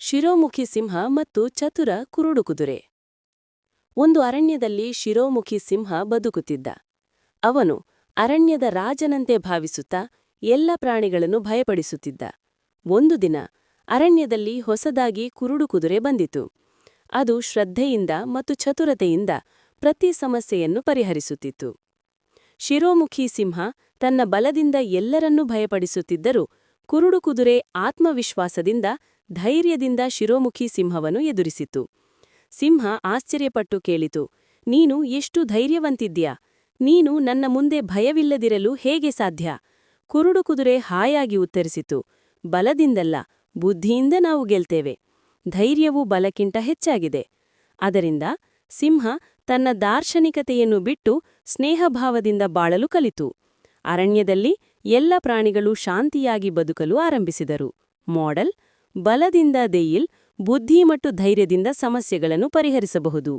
ಶಿರೋಮುಖಿ ಸಿಂಹ ಮತ್ತು ಚತುರ ಕುರುಡುಕುದುರೆ ಒಂದು ಅರಣ್ಯದಲ್ಲಿ ಶಿರೋಮುಖಿ ಸಿಂಹ ಬದುಕುತ್ತಿದ್ದ. ಅವನು ಅರಣ್ಯದ ರಾಜನಂತೆ ಭಾವಿಸುತ್ತಾ ಎಲ್ಲ ಪ್ರಾಣಿಗಳನ್ನು ಭಯಪಡಿಸುತ್ತಿದ್ದ. ಒಂದು ದಿನ ಅರಣ್ಯದಲ್ಲಿ ಹೊಸದಾಗಿ ಕುರುಡುಕುದುರೆ ಬಂದಿತು. ಅದು ಶ್ರದ್ಧೆಯಿಂದ ಮತ್ತು ಚತುರತೆಯಿಂದ ಪ್ರತಿ ಸಮಸ್ಯೆಯನ್ನು ಪರಿಹರಿಸುತ್ತಿತ್ತು. ಶಿರೋಮುಖಿ ಸಿಂಹ ತನ್ನ ಬಲದಿಂದ ಎಲ್ಲರನ್ನೂ ಭಯಪಡಿಸುತ್ತಿದ್ದರೂ ಕುರುಡು ಕುದುರೆ ಆತ್ಮವಿಶ್ವಾಸದಿಂದ, ಧೈರ್ಯದಿಂದ ಶಿರೋಮುಖಿ ಸಿಂಹವನ್ನು ಎದುರಿಸಿತು. ಸಿಂಹ ಆಶ್ಚರ್ಯಪಟ್ಟು ಕೇಳಿತು, ನೀನು ಎಷ್ಟು ಧೈರ್ಯವಂತಿದ್ಯಾ? ನೀನು ನನ್ನ ಮುಂದೆ ಭಯವಿಲ್ಲದಿರಲು ಹೇಗೆ ಸಾಧ್ಯ? ಕುರುಡು ಕುದುರೆ ಹಾಯಾಗಿ ಉತ್ತರಿಸಿತು, ಬಲದಿಂದಲ್ಲ, ಬುದ್ಧಿಯಿಂದ ನಾವು ಗೆಲ್ತೇವೆ. ಧೈರ್ಯವು ಬಲಕ್ಕಿಂತ ಹೆಚ್ಚಾಗಿದೆ. ಅದರಿಂದ ಸಿಂಹ ತನ್ನ ದಾರ್ಶನಿಕತೆಯನ್ನು ಬಿಟ್ಟು ಸ್ನೇಹಭಾವದಿಂದ ಬಾಳಲು ಕಲಿತು. ಅರಣ್ಯದಲ್ಲಿ ಎಲ್ಲ ಪ್ರಾಣಿಗಳು ಶಾಂತಿಯಾಗಿ ಬದುಕಲು ಆರಂಭಿಸಿದರು. ಮಾಡೆಲ್ ಬಲದಿಂದ ದೇಯಿಲ್ ಬುದ್ಧಿ ಮತ್ತು ಧೈರ್ಯದಿಂದ ಸಮಸ್ಯೆಗಳನ್ನು ಪರಿಹರಿಸಬಹುದು.